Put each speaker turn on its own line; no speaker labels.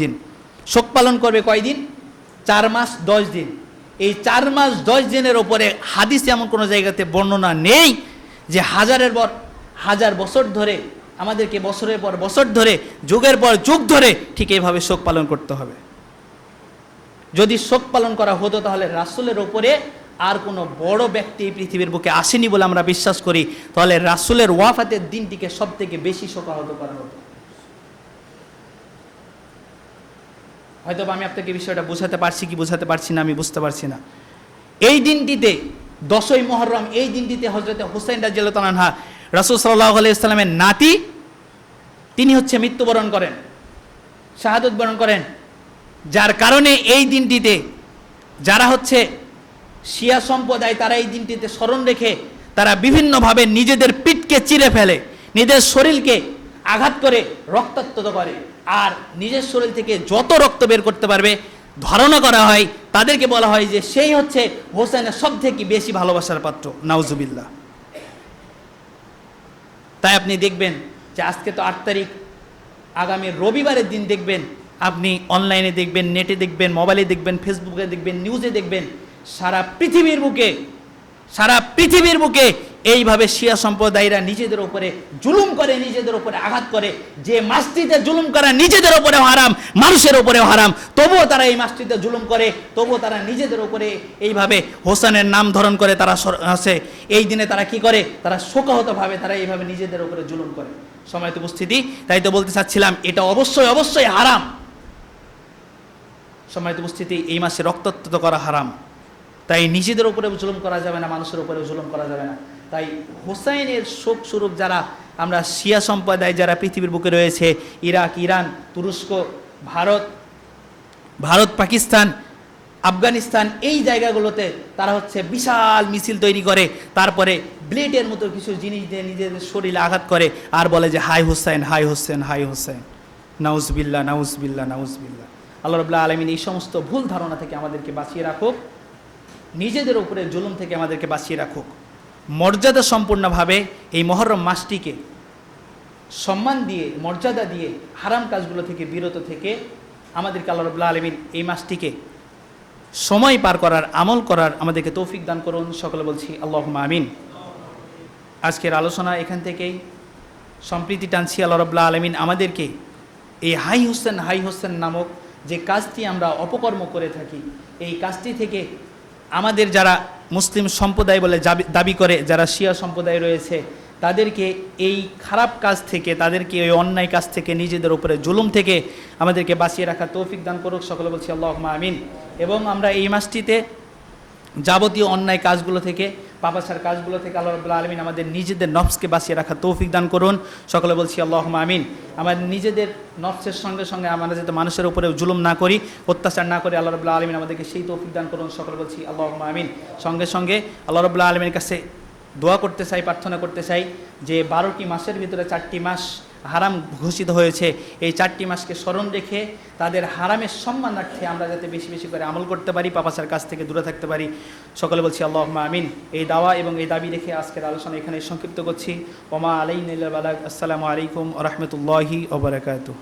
দিন। শোক পালন করবে কয়দিন চার মাস, দশ দিন। এই চার মাস, দশ দিনের ওপরে হাদিস এমন কোনো জায়গাতে বর্ণনা নেই যে হাজারের পর হাজার বছর ধরে আমাদেরকে বছরের পর বছর ধরে, যুগের পর যুগ ধরে ঠিক এইভাবে শোক পালন করতে হবে। যদি শোক পালন করা হতো তাহলে রাসুলের ওপরে আর কোনো বড় ব্যক্তি এই পৃথিবীর বুকে আসেনি বলে আমরা বিশ্বাস করি, তাহলে রাসুলের ওয়াফাতের দিনটিকে সব থেকে বেশি শোকাহত করা হতো। হয়তো আমি আপনাকে বিষয়টা বোঝাতে পারছি কি বোঝাতে পারছি না, আমি বুঝতে পারছি না। এই দিনটিতে, দশই মহরম, এই দিনটিতে হজরতে হুসাইন রাজিয়ালতানহা রাসুল সাল্লাহ আলাইসাল্লামের নাতি, তিনি হচ্ছে মৃত্যুবরণ করেন, শাহাদত বরণ করেন। যার কারণে এই দিনটিতে যারা হচ্ছে শিয়া সম্প্রদায়, তারা এই দিনটিতে স্মরণ রেখে তারা বিভিন্নভাবে নিজেদের পিঠকে চিরে ফেলে, নিজের শরীরকে আঘাত করে রক্তাক্ত করে। আর নিজের শরীর থেকে যত রক্ত বের করতে পারবে, ধারণা করা হয়, তাদেরকে বলা হয় যে সেই হচ্ছে হোসেনের সব থেকে বেশি ভালোবাসার পাত্র। নাউজুবিল্লাহ। তাই আপনি দেখবেন যে আজকে তো আট তারিখ, আগামী রবিবারের দিন দেখবেন, আপনি অনলাইনে দেখবেন, নেটে দেখবেন, মোবাইলে দেখবেন, ফেসবুকে দেখবেন, নিউজে দেখবেন, সারা পৃথিবীর বুকে, সারা পৃথিবীর বুকে এইভাবে শিয়া সম্প্রদায়রা নিজেদের উপরে জুলুম করে, নিজেদের উপরে আঘাত করে। যে মাসটিতে জুলুম করা নিজেদের উপরেও হারাম, মানুষের উপরেও হারাম, তবুও তারা এই মাসটিতে জুলুম করে, তবুও তারা নিজেদের উপরে এইভাবে হোসেনের নাম ধরন করে তারা আছে। এই দিনে তারা কি করে? তারা শোকাহতভাবে তারা এইভাবে নিজেদের উপরে জুলুম করে। সময় উপস্থিতি, তাই তো বলতে চাচ্ছিলাম, এটা অবশ্যই অবশ্যই হারাম। সময় উপস্থিতি, এই মাসে রক্তাক্ত করা হারাম। তাই নিজেদের উপরে জুলুম করা যাবে না, মানুষের উপরে জুলুম করা যাবে না। তাই হোসাইনের শোক স্বরূপ যারা, আমরা শিয়া সম্প্রদায় যারা পৃথিবীর বুকে রয়েছে, ইরাক, ইরান, তুরস্ক, ভারত ভারত, পাকিস্তান, আফগানিস্তান, এই জায়গাগুলোতে তারা হচ্ছে বিশাল মিছিল তৈরি করে, তারপরে ব্লেডের মতো কিছু জিনিস দিয়ে নিজেদের শরীরে আঘাত করে, আর বলে যে হাই হোসেন হাই হোসেন হাই হোসেন নাউজবিল্লা নাউজবিল্লা নাউজবিল্লা আল্লাহ রবুল্লাহ আলমিন এই সমস্ত ভুল ধারণা থেকে আমাদেরকে বাঁচিয়ে রাখুক, নিজেদের উপরে জুলুম থেকে আমাদেরকে বাঁচিয়ে রাখুক। মর্যাদা সম্পূর্ণভাবে এই মহরম মাসটিকে সম্মান দিয়ে, মর্যাদা দিয়ে হারাম কাজগুলো থেকে, বিরত থেকে আমাদেরকে আল্লাহ রবুল্লাহ আলমিন এই মাসটিকে সময় পার করার, আমল করার আমাদেরকে তৌফিক দান করুন। সকলে বলছি আল্লাহ আমিন। আজকের আলোচনা এখান থেকেই সম্প্রীতি টানছি আল্লাহ রবুল্লাহ আলমিন আমাদেরকে এই হাই হোসেন হাই হোসেন নামক যে কাজটি আমরা অপকর্ম করে থাকি, এই কাজটি থেকে আমাদের যারা মুসলিম সম্প্রদায় বলে দাবি করে, যারা শিয়া সম্প্রদায় রয়েছে, তাদেরকে এই খারাপ কাজ থেকে, তাদেরকে ওই অন্যায় কাজ থেকে, নিজেদের উপরে জুলুম থেকে আমাদেরকে বাঁচিয়ে রাখা তৌফিক দান করুক। সকলে বলছি আল্লাহ আমিন। এবং আমরা এই মাসটিতে যাবতীয় অন্যায় কাজগুলো থেকে পাপাসার কাজগুলো থেকে আল্লাহ রবুল্লা আলমিন আমাদের নিজেদের নফসকে বাঁচিয়ে রাখা তৌফিক দান করুন। সকলে বলছি আল্লাহ আমিন। আমার নিজেদের নফসের সঙ্গে সঙ্গে আমরা যাতে মানুষের উপরে জুলুম না করি, অত্যাচার না করি, আল্লাহ রবুল্লা আলমিন আমাদেরকে সেই তৌফিক দান করুন। সকলে বলছি আল্লাহ আমিন। সঙ্গে সঙ্গে আল্লাহ রবুল্লা আলমিনের কাছে দোয়া করতে চাই, প্রার্থনা করতে চাই যে বারোটি মাসের ভিতরে চারটি মাস হারাম ঘোষিত হয়েছে। এই চারটি মাসকে স্মরণ রেখে তাদের হারামের সম্মানার্থে আমরা যাতে বেশি বেশি করে আমল করতে পারি পাপাসার কাছ থেকে দূরে থাকতে পারি। সকলে বলছি আল্লাহ আমিন। এই দাওয়া এবং এই দাবি রেখে আজকের আলোচনা এখানে সংক্ষিপ্ত করছি। ওমা আলাইন আসসালামু আলাইকুম রহমতুল্লাহি ওবরাকাতু